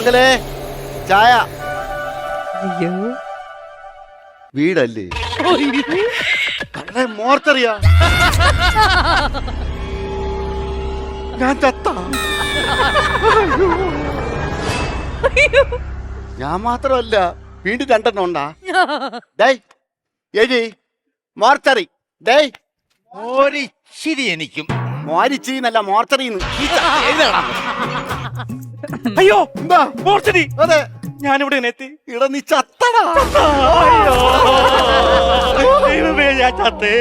ഏയ്. സുമംഗലേ ചായ. അയ്യോ. വീടല്ലേ? കള്ളെ മോർത്തറിയാ ഞാൻ ചത്ത? ഞാൻ മാത്രമല്ല വീണ്ടും രണ്ടെണ്ണം ഉണ്ടാ. ഡേയ് എഴി മോർച്ചറി ഡേയ്. ഒരിച്ചിരി എനിക്കും. മോരിച്ചിരി എന്നല്ല മോർച്ചറിന്ന് അയ്യോ എന്താ? മോർച്ചടി അതെ. ഞാനിവിടെ ഇങ്ങനെ എത്തി ഇട നീ ചത്തടാ. അയ്യോ. ദൈവമേ ഞാൻ ചത്തേ.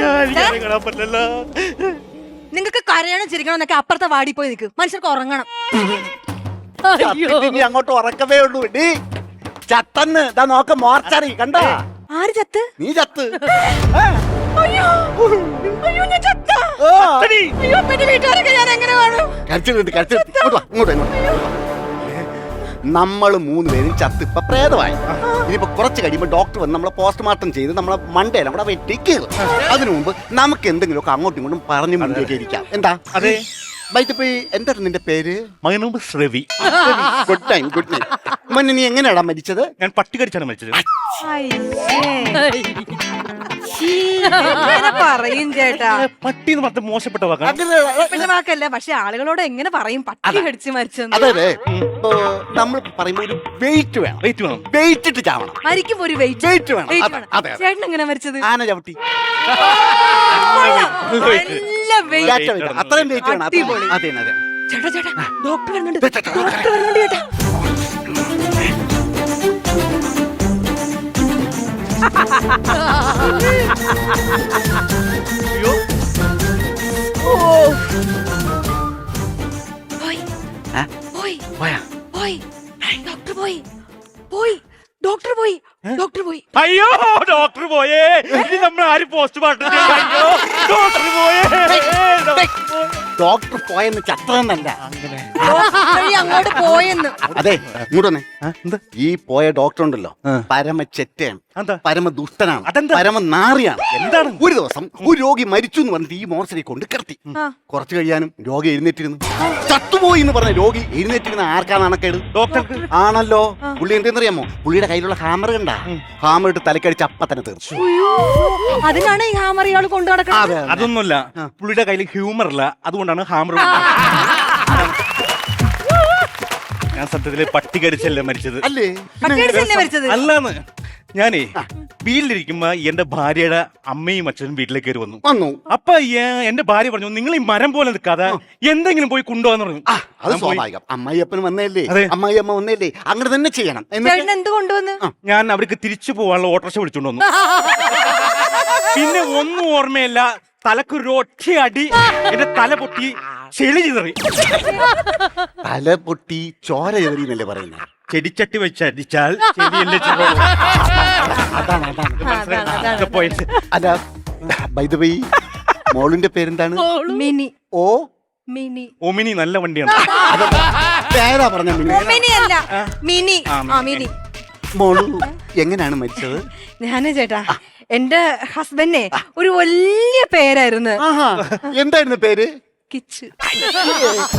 ഞാൻ ഇങ്ങനെ കാണാൻ പറ്റില്ലല്ലോ നിങ്ങൾക്ക് കരയണം ചിരിക്കണം എന്നൊക്കെ അപ്പുറത്തെ വാടി പോയി നിൽക്കും മനുഷ്യർക്ക് ഉറങ്ങണം. ചത്തിട്ട് ഇനി അങ്ങോട്ട് ഉറക്കവേ ഉള്ളൂ. ഡീ ചത്തന്ന്. ഇതാ നോക്ക മോർച്ചറി. കണ്ടോ? ആര് ചത്ത്? നീ ചത്ത്. അയ്യോ. ആ. എടി, അയ്യോ പിന്നെ വീട്ടുകാരൊക്കെ ഞാൻ എങ്ങനെ കാണും? കരച്ചിലുണ്ട് കരച്ചിലുണ്ട് ഇങ്ങോട്ട് വാ, ഇങ്ങോട്ട് ഇങ്ങോട്ട് നമ്മൾ മൂന്ന് പേരും ചത്ത് ഇപ്പൊ പ്രേതമായി ഇനിയിപ്പോ കുറച്ച് കഴിയുമ്പോ ഡോക്ടർ വന്ന് നമ്മളെ പോസ്റ്റ്മോർട്ടം ചെയ്ത് നമ്മളെ മണ്ടയിലും കൂടെ വെട്ടിക്കുക അതിനു മുമ്പ് നമുക്ക് എന്തെങ്കിലുമൊക്കെ അങ്ങോട്ടും ഇങ്ങോട്ടും പറഞ്ഞു മുൻപേക്ക് ഇരിക്കാം. എന്താ? അതെ. വൈകിട്ട് എന്താ നിന്റെ പേര്? മകനുമ്പ് Shravi. Good time good night മോനെ നീ എങ്ങനെയാടാ മരിച്ചത്? ഞാൻ പട്ടി കടിച്ചാണ് മരിച്ചത് പറയും ചേട്ടാ? പട്ടി എന്ന് പറഞ്ഞ മോശപ്പെട്ട വാക്കാണ് അങ്ങനെ പിന്നെ വാക്കല്ല പക്ഷെ ആളുകളോട് എങ്ങനെ പറയും? പട്ടി കടിച്ച് മരിച്ചെന്ന്. അതെ നമ്മൾ പറയുമ്പോ ഒരു വെയിറ്റ് വേണം. വെയിറ്റ് വേണം. വെയിറ്റ് ഇട്ട് ചാവണം. മരിക്കുമ്പോ ഒരു വെയിറ്റ് വെയിറ്റ് വേണം. വെയിറ്റ് അതെ, വേണം. അതെ അതെ. ചേട്ടൻ എങ്ങനെ മരിച്ചത്? ആന ചവിട്ടി. നല്ല. അത്രയും വെയിറ്റ് വേണം. അത്രയും- അടിപൊളി. അതെ അതെ. ചേട്ടാ ചേട്ടാ ഡോക്ടർ വരുന്നുണ്ട്. ചേട്ടാ, ഡോക്ടർ വരുന്നുണ്ട് ചേട്ടാ. അയ്യോ പോയി. ആ? പോയി. പോയാ? പോയി. ഡോക്ടർ പോയി. പോയി. ഡോക്ടർ പോയി. ഡോക്ടർ പോയി. അയ്യോ ഡോക്ടർ പോയേ. ഇനി നമ്മൾ ആര് പോസ്റ്റ്മോർട്ടം ചെയ്യും? അയ്യോ ഡോക്ടർ പോയേ. ഡോക്ടർ പോയേ. ഡോക്ടർ പോയെന്ന് ചത്തതെന്നല്ല ഡോക്ടർ വഴി അങ്ങോട്ട് പോയെന്ന്. അതെ ഇങ്ങോട്ട് വന്നേ. എന്താ? ഈ പോയ ഡോക്ടർ ഉണ്ടല്ലോ ആ. പരമ ചെറ്റയാണ് എന്താ പരമ ദുഷ്ടനാണ് അതെന്താ? പരമ നാറിയാണ് എന്താണ്? ഒരു ദിവസം ഒരു രോഗി മരിച്ചു എന്ന് പറഞ്ഞിട്ട് ഈ മോർച്ചറി കൊണ്ട് കിടത്തി. ആ. കുറച്ച് കഴിയാനും രോഗി എഴുന്നേറ്റിരുന്നു. ചത്തുപോയി എന്ന് പറഞ്ഞ രോഗി എഴുന്നേറ്റിരുന്ന ആർക്കാണ് അണക്കേട്? ഡോക്ടർക്ക്. ആണല്ലോ. പുള്ളി എന്തെന്നറിയാമോ? പുള്ളിയുടെ കയ്യിലുള്ള ഹാമർ കണ്ട? ഹാമർ ഇട്ട് തലക്കടിച്ച് അപ്പ തന്നെ തീർച്ചു അയ്യോ. അതിനാണ് ഈ ഹാമർ ഇയാൾ കൊണ്ടു നടക്കുന്നത്. അതെ അതെ. അതൊന്നുമല്ല പുള്ളിയുടെ കയ്യിൽ ഹ്യൂമർ ഇല്ല അതുകൊണ്ടാണ് ഹാമർ ഞാൻ സത്യത്തിൽ പട്ടി കടിച്ചല്ലേ മരിച്ചത്. അല്ലേ? അല്ലാന്ന്. ഞാനേ വീട്ടിലിരിക്കുമ്പോ എന്റെ ഭാര്യയുടെ അമ്മയും അച്ഛനും വീട്ടിലേക്ക് കയറി വന്നു. വന്നു. അപ്പൊ എന്റെ ഭാര്യ പറഞ്ഞു നിങ്ങൾ ഈ മരം പോലെ നിൽക്കാതെ എന്തെങ്കിലും പോയി കൊണ്ടുപോകാന്ന് പറഞ്ഞു. ആ അത് ഞാൻ പോയി. സ്വാഭാവികം. അമ്മായിയപ്പൻ വന്നല്ലേ അതെ. അമ്മായിയമ്മ വന്നല്ലേ അങ്ങനെ തന്നെ ചെയ്യണം. എന്നിട്ട് ചേട്ടൻ എന്ത് കൊണ്ടുവന്ന്? ഞാൻ അവർക്ക് തിരിച്ചു പോകാനുള്ള ഓട്ടോറിക്ഷ വിളിച്ചോണ്ട് വന്നു. പിന്നെ ഒന്നും ഓർമ്മയില്ല. തലക്കൊരു ഒറ്റ അടി എന്റെ തല പൊട്ടി ചെളി ചിതറി. തല പൊട്ടി ചോര ചെറി എന്നല്ലേ പറയുന്നത് ചെടിച്ചട്ടി വെച്ച് അടിച്ചാൽ ചെടിയല്ലേ ചിതറുള്ളൂ. അതാണ് അതാണ്. അല്ല ബൈ ദ വൈ മോളിന്റെ പേരെന്താണ്? മിനി. ഓ. മിനി. ഒമിനി നല്ല വണ്ടിയാണ്. പേരാ പറഞ്ഞ മിനി. അല്ല. മിനി. മിനി. മോളു എങ്ങനെയാണ് മരിച്ചത്? ഞാൻ ചേട്ടാ എന്റെ ഹസ്ബൻഡേ ഒരു വലിയ പേരായിരുന്നു. എന്തായിരുന്നു പേര്? കിച്ചു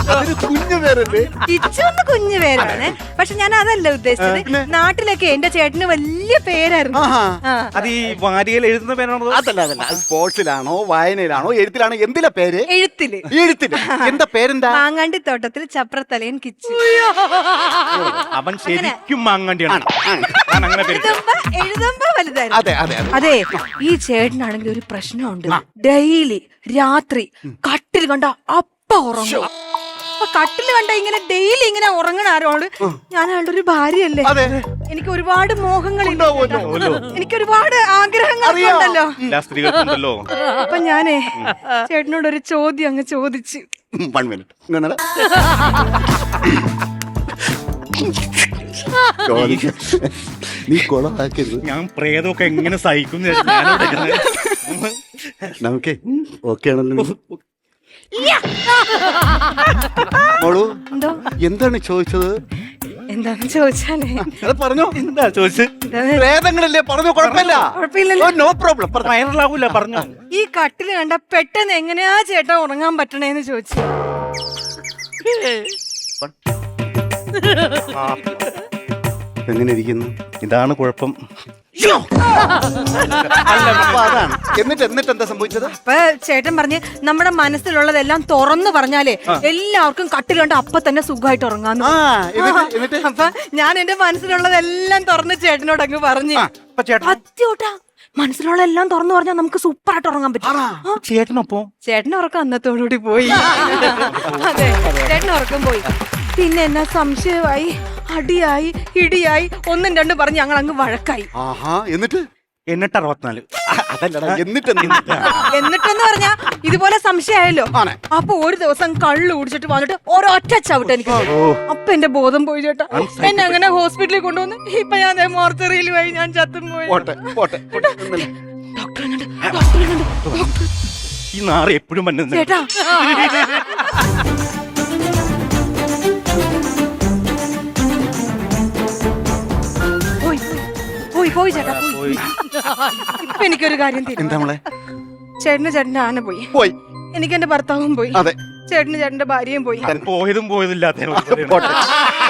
അതൊരു കുഞ്ഞു പേരല്ലേ? കിച്ചു കുഞ്ഞു പേരാണ്. പക്ഷെ ഞാൻ അതല്ല ഉദ്ദേശിച്ചത്. നാട്ടിലൊക്കെ എന്റെ ചേട്ടന് വലിയ പേരായിരുന്നു. ആ. അത് ഈ വാരികയിൽ എഴുതുന്ന പേരാണോ അതല്ല അതല്ല. സ്പോർട്സിലാണോ വായനയിലാണോ എഴുത്തിലാണോ എന്തിലാ പേര്? എഴുത്തിൽ. എഴുത്തിൽ. എന്താ പേരെന്താ? മാങ്ങാണ്ടി തോട്ടത്തിൽ ചപ്രത്തലയൻ കിച്ച്. അവൻ ശരിക്കും മാങ്ങാണ്ടിയാണ്. എഴുതുമ്പോ വലുതായിരുന്നു. അതെ അതെ അതെ. അതെ ഈ ചേട്ടനാണെങ്കിൽ ഒരു പ്രശ്നമുണ്ട്. ഡെയിലി രാത്രി കട്ടിൽ കണ്ട അപ്പ ഉറങ്ങും. അപ്പൊ കട്ടിൽ കണ്ട ഇങ്ങനെ ഡെയിലി ഇങ്ങനെ ഉറങ്ങണ ആരോട് ഞാൻ അയാളുടെ ഒരു ഭാര്യയല്ലേ? എനിക്ക് ഒരുപാട് മോഹങ്ങൾ. എനിക്ക് ഒരുപാട് ആഗ്രഹങ്ങൾ അറിയാം. ഉണ്ടല്ലോ. എല്ലാ സ്ത്രീകൾക്കുണ്ടല്ലോ. അപ്പൊ ഞാനേ ചേട്ടനോട് ഒരു ചോദ്യം അങ്ങ് ചോദിച്ച്. വൺ മിനിറ്റ് നീ ഞാൻ പ്രേതമൊക്കെ എങ്ങനെ സഹിക്കും എന്ന് വിചാരിച്ചു നമുക്ക് ഓക്കെ ആണല്ലോ. മോളു എന്തോ? എന്താണ് ചോദിച്ചത്? എന്താണ് ചോദിച്ചാലേ? അത് പറഞ്ഞു. എന്താ ചോദിച്ചത്? പറഞ്ഞു പ്രേതങ്ങളല്ലേ പറഞ്ഞു കുഴപ്പമില്ല. കുഴപ്പമില്ലല്ലോ. നോ പ്രോബ്ലം വൈറലാവൂല പറഞ്ഞു. ഈ കട്ടിൽ കണ്ട പെട്ടെന്ന് എങ്ങനെയാ ചേട്ടാ ഉറങ്ങാൻ പറ്റണേന്ന് ചോദിച്ചു. എങ്ങനെ ഇരിക്കുന്നു ഇതാണ് കുഴപ്പം. അപ്പൊ അതാണ്. എന്നിട്ട് എന്നിട്ട് എന്താ സംഭവിച്ചത്? അപ്പൊ ചേട്ടൻ പറഞ്ഞ് നമ്മുടെ മനസ്സിലുള്ളതെല്ലാം തുറന്നു പറഞ്ഞാലേ എല്ലാവർക്കും കട്ടിൽ കണ്ട് അപ്പൊ തന്നെ സുഖമായിട്ട് ഉറങ്ങാന്ന് ആ എന്നിട്ട് എന്നിട്ട്? അപ്പൊ ഞാൻ എന്റെ മനസ്സിലുള്ളതെല്ലാം തുറന്ന് ചേട്ടനോട് അങ്ങ് പറഞ്ഞു. ആ, അപ്പൊ ചേട്ടൻ? സത്യോട്ടാ മനസ്സിലുള്ള എല്ലാം തുറന്നു പറഞ്ഞാൽ നമുക്ക് സൂപ്പർ ആയിട്ട് ഉറങ്ങാൻ പറ്റും. ചേട്ടനൊപ്പം? ചേട്ടൻ ഉറക്കം അന്നത്തോടുകൂടി പോയി. അതെ. ചേട്ടൻ ഉറക്കം പോയി. പിന്നെ എന്നാ സംശയമായി അടിയായി ഇടിയായി ഒന്നും രണ്ടും പറഞ്ഞ് ഞങ്ങൾ അങ്ങ് വഴക്കായി. ആഹാ എന്നിട്ട്? എന്നിട്ട് അറുപത്തിനാല്. ആ, അതല്ലടാ എന്നിട്ട് എന്നിട്ട് എന്നിട്ടെന്ന് പറഞ്ഞാ ഇതുപോലെ സംശയമായല്ലോ. ആണ്. അപ്പൊ ഒരു ദിവസം കള്ളു കുടിച്ചിട്ട് വന്നിട്ട് ഒരൊറ്റ ചവിട്ട് എനിക്ക് അപ്പൊ എന്റെ ബോധം പോയി ചേട്ടാ. എന്നെ അങ്ങനെ ഹോസ്പിറ്റലിൽ കൊണ്ടുവന്ന് ഇപ്പൊ ഞാൻ മോർച്ചറിയിൽ പോയി ഞാൻ ചത്തും പോയി. പോട്ടെ പോട്ടെ പോട്ടെ. നിന്നില്ല. ഡോക്ടർ കണ്ട് ഡോക്ടർ കണ്ട്. ഡോക്ടർ ഈ നാറ് എപ്പോഴും വന്നത് ചേട്ടാ. പോയി പോയി ചേട്ടാ പോയി. ഇപ്പൊ എനിക്കൊരു കാര്യം എന്താ നമ്മളെ ചേട്ടന് ചേട്ടന്റെ ആന പോയി. പോയി. എനിക്ക് എന്റെ ഭർത്താവും പോയി. അതെ. ചേട്ടന് ചേട്ടന്റെ ഭാര്യയും പോയി. പോയതും പോയതില്ലാത്ത പോട്ടെ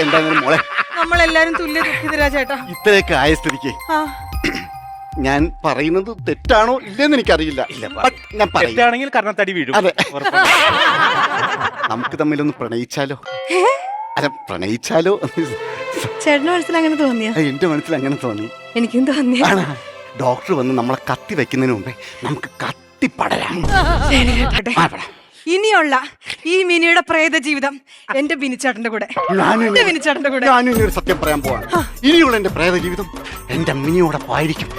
എന്തായാലും മോളെ നമ്മളെല്ലാരും തുല്യ ദുഃഖിതരാ ചേട്ടാ. ഇത്രയൊക്കെ ആയ സ്ഥിതിക്ക് ആ. ഞാൻ പറയുന്നത് തെറ്റാണോ ഇല്ലെന്ന് എനിക്കറിയില്ല. ഞാൻ പറയും. തെറ്റാണെങ്കിൽ കർണത്തടി വീഴും. അതെ. നമുക്ക് തമ്മിലൊന്ന് പ്രണയിച്ചാലോ? അല്ല പ്രണയിച്ചാലോ? മനസ്സിൽ അങ്ങനെ തോന്നിയ? എന്റെ മനസ്സിൽ അങ്ങനെ തോന്നി. എനിക്കും തോന്നിയ? ഡോക്ടർ വന്ന് നമ്മളെ കത്തി വെക്കുന്നതിന് മുമ്പേ നമുക്ക് കത്തി പടരാം. ഇനിയുള്ള ഈ മിനിയുടെ പ്രേത ജീവിതം എന്റെ ബിനിച്ചേട്ടന്റെ കൂടെ. എന്റെ ബിനിച്ചേട്ടന്റെ കൂടെ. ഞാനും സത്യം പറയാൻ പോവാണ്. ഇനിയുള്ള എന്റെ പ്രേത ജീവിതം എന്റെ മിനിയോടൊപ്പം ആയിരിക്കും.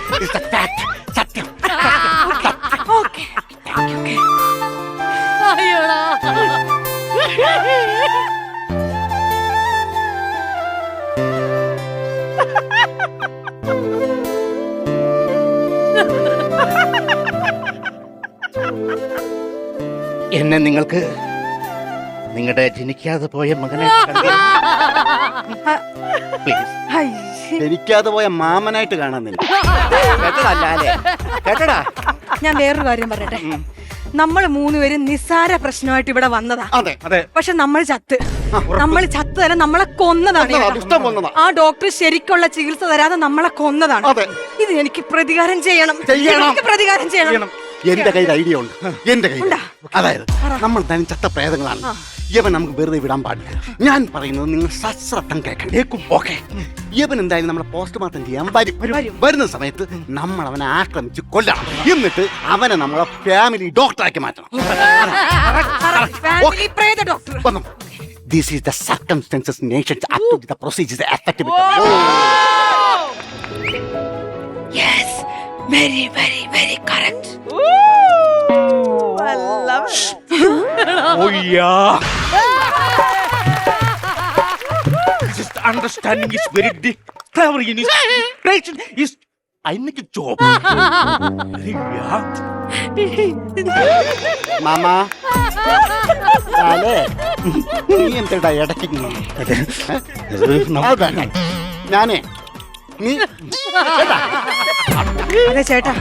എന്നെ നിങ്ങൾക്ക് നിങ്ങളുടെ ജനിക്കാതെ പോയ മകനെ പ്ലീസ് എനിക്കാതെ പോയ മാമനായിട്ട് കാണാന്നില്ല കേട്ടടാ ലാലേ കേട്ടടാ. ഞാൻ വേറൊരു കാര്യം പറയട്ടെ. നമ്മൾ മൂന്നുപേരും നിസ്സാര പ്രശ്നമായിട്ട് ഇവിടെ വന്നതാ. അതെ അതെ. പക്ഷെ നമ്മൾ ചത്ത്. നമ്മൾ ചത്ത് തരാൻ നമ്മളെ കൊന്നതാണ്. ദുഷ്ടം കൊന്നതാ. ആ ഡോക്ടർ ശരിക്കുള്ള ചികിത്സ തരാതെ നമ്മളെ കൊന്നതാണ്. അതെ. ഇത് എനിക്ക് പ്രതികാരം ചെയ്യണം. ചെയ്യണം. എനിക്ക് പ്രതികാരം ചെയ്യണം. എന്റെ കയ്യിൽ ഐഡിയ ഉണ്ട്. എന്റെ കയ്യിൽ. അതായത് നമ്മൾ തന്നെ ചത്ത പ്രേതങ്ങളാണ് യവൻ നമുക്ക് വെറുതെ വിടാൻ പാടില്ല. ഞാൻ പറയുന്നത് നിങ്ങൾ സശ്രദ്ധം കേൾക്കണം. കേൾക്കും. ഓക്കെ യവൻ എന്തായാലും നമ്മളെ പോസ്റ്റ്മോർട്ടം ചെയ്യാൻ വരും. വരും. വരുന്ന സമയത്ത് നമ്മൾ അവനെ ആക്രമിച്ച് കൊല്ലണം. എന്നിട്ട് അവനെ നമ്മളെ ഫാമിലി ഡോക്ടറാക്കി മാറ്റണം. വന്നു. This is the circumstances nations up to the procedure effective yes very very very correct Oh yeah. Just understanding is very di- clever in his is I make a job. Yeah. മാമാ നീ എന്താ ഇടയ്ക്ക്. ഞാനേ നീ അതെ ചേട്ടാ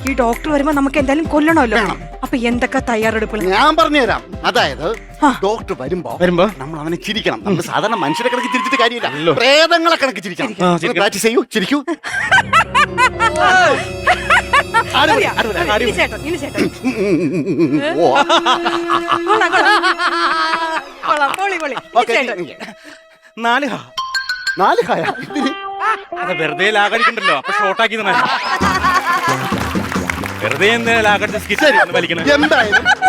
ഈ doctor വരുമ്പോ നമുക്ക് എന്തായാലും കൊല്ലണമല്ലോ അപ്പൊ എന്തൊക്കെ തയ്യാറെടുപ്പുകൾ ഞാൻ പറഞ്ഞു തരാം അതായത് ഡോക്ടർ വരുമ്പോ വരുമ്പോ? നമ്മൾ അവനെ ചിരിക്കണം നമ്മൾ സാധാരണ മനുഷ്യരെ കണക്ക് ചിരിച്ചിട്ട് കാര്യമില്ല അല്ലോ. പ്രേതങ്ങളെ കണക്ക് ചിരിക്കണം ആ, ചിരിക്കണം. പ്രാക്ടീസ് ചെയ്യൂ ചിരിക്കൂ അടിപൊളി, അറിയാം. അടിപൊളി, ഇനി ചേട്ടൻ ഇനി ചേട്ടൻ ഉം, ഉം, ഉം, ഉം, ഉം. ഓ, കൊള്ളാം, കൊള്ളാം. കൊള്ളാം, പൊളി, പൊളി. ഇനി ഓക്കേ, ചേട്ടൻ. ഇനി- നാല് ഹാ നാല് കായ ഇതിന് അത് വെറുതെ ലാഗടിക്കണ്ടല്ലോ അപ്പൊ ഷോർട്ടാക്കി വെറുതെ എന്തായാലും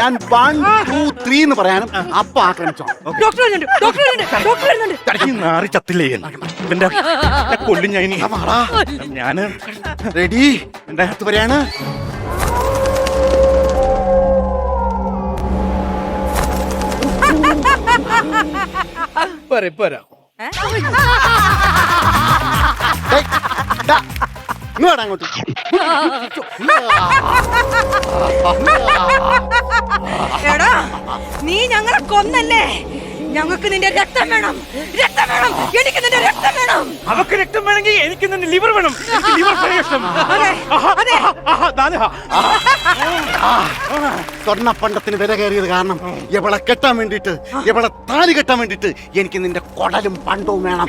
ഞാൻ വൺ ടു ത്രീ എന്ന് പറയാനും അപ്പൊ ആക്രമിച്ചോ ഡോക്ടർ വരുന്നുണ്ട്. ഡോക്ടർ വരുന്നുണ്ട്. ഡോക്ടർ വരുന്നുണ്ട്. നാറി ചത്തില്ലേ എന്നെ? കൊല്ലും ഞാൻ ഇനി. ഞാൻ റെഡി എന്റെ അടുത്ത് പറയാണ്. ഡേയ്, ദാ, ഇങ്ങ് വാടാ അങ്ങോട്ട്. എടാ നീ ഞങ്ങളെ കൊന്നല്ലേ? ഞങ്ങൾക്ക് നിന്റെ രക്തം വേണം. രക്തം വേണം. എനിക്ക് നിന്റെ രക്തം വേണം. അവക്ക് രക്തം വേണമെങ്കിൽ എനിക്ക് നിന്റെ ലിവർ വേണം. എനിക്ക് liver പണ്ടത്തിന് വില കയറിയത് കാരണം എവളെ കെട്ടാൻ വേണ്ടിട്ട് എവളെ താലി കെട്ടാൻ വേണ്ടിട്ട് എനിക്ക് നിന്റെ കൊടലും പണ്ടവും വേണം.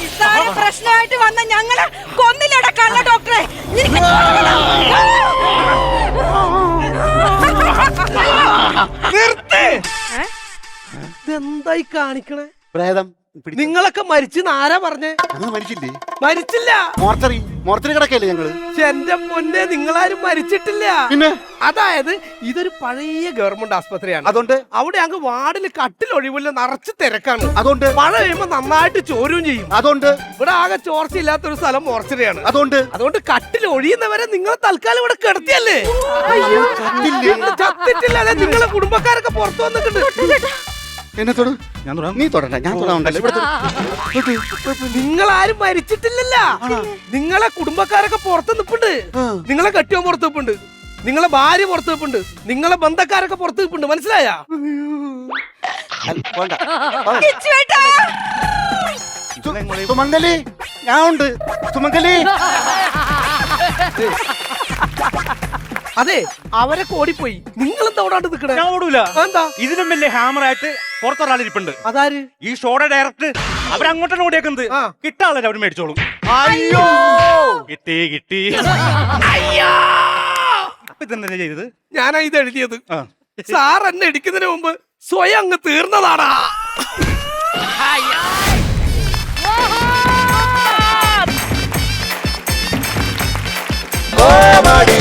നിസ്സാര പ്രശ്നമായിട്ട് വന്ന ഞങ്ങൾ കൊന്നില്ലടക്കല്ല ഡോക്ടറെ. നിനക്ക്. നിർത്ത്. ഇതെന്തായി കാണിക്കണേ? പ്രേതം നിങ്ങളൊക്കെ മരിച്ചു ആരാ പറഞ്ഞേ? ഞങ്ങൾ മരിച്ചില്ലേ? മരിച്ചില്ല. മോർച്ചറി മോർച്ചറി കിടക്കല്ലേ ഞങ്ങൾ? എന്റെ പൊന്നെ നിങ്ങളാരും മരിച്ചിട്ടില്ല. പിന്നെ? അതായത് ഇതൊരു പഴയ ഗവൺമെന്റ് ആസ്പത്രിയാണ്. അതുകൊണ്ട്? അവിടെ അങ്ങ് വാർഡിൽ കട്ടിൽ ഒഴിവില്ല നിറച്ച് തിരക്കാണ്. അതുകൊണ്ട്? മഴ പെയ്യുമ്പോ നന്നായിട്ട് ചോരും ചെയ്യും. അതുകൊണ്ട്? ഇവിടെ ആകെ ചോർച്ചയില്ലാത്തൊരു സ്ഥലം മോർച്ചറിയാണ്. അതുകൊണ്ട്? അതുകൊണ്ട് കട്ടിൽ ഒഴിയുന്നവരെ നിങ്ങൾ തൽക്കാലം ഇവിടെ കിടത്തിയല്ലേ? ചത്തിട്ടില്ല. അതെ നിങ്ങളെ കുടുംബക്കാരൊക്കെ പുറത്തു വന്നിട്ടുണ്ട്. എന്നെ തൊടു. ഞാൻ തൊടാം. നീ തൊടണ്ട ഞാൻ തൊടാണ്ടല്ലോ ഇവിടെ ആരും മരിച്ചിട്ടില്ലല്ല. നിങ്ങളെ കുടുംബക്കാരൊക്കെ പുറത്ത് നിപ്പുണ്ട്. നിങ്ങളെ കെട്ടിയോ പുറത്ത് നിപ്പുണ്ട്. നിങ്ങളെ ഭാര്യ പുറത്ത് നിപ്പുണ്ട്. നിങ്ങളെ ബന്ധക്കാരൊക്കെ പുറത്ത് നിപ്പുണ്ട്. മനസ്സിലായ? സുമംഗലി ഞാൻ ഉണ്ട്. സുമംഗലി. അതെ അവരൊക്കെ ഓടിപ്പോയി. നിങ്ങൾ എന്താ ഓടാണ്ട് ഞാൻ ഓടൂല. എന്താ? ഇതിനും വലിയ ഹാമർ ആയിട്ട് പുറത്തൊരാളിരിപ്പുണ്ട്. അതാര്? ഈ ഷോയുടെ ഡയറക്ടർ അവരങ്ങോട്ടാണ് ഓടിയേക്കുന്നത്. കിട്ടാളെ അവർ മേടിച്ചോളും. അയ്യോ! കിട്ടി കിട്ടി. അപ്പൊ ഇതെന്താ ചെയ്തത്? ഞാനാ ഇത് എഴുതിയത്. സാർ എന്നെ ഇടിക്കുന്നതിന് മുമ്പ് സ്വയം അങ്ങ് തീർന്നതാടാ. കോമഡി.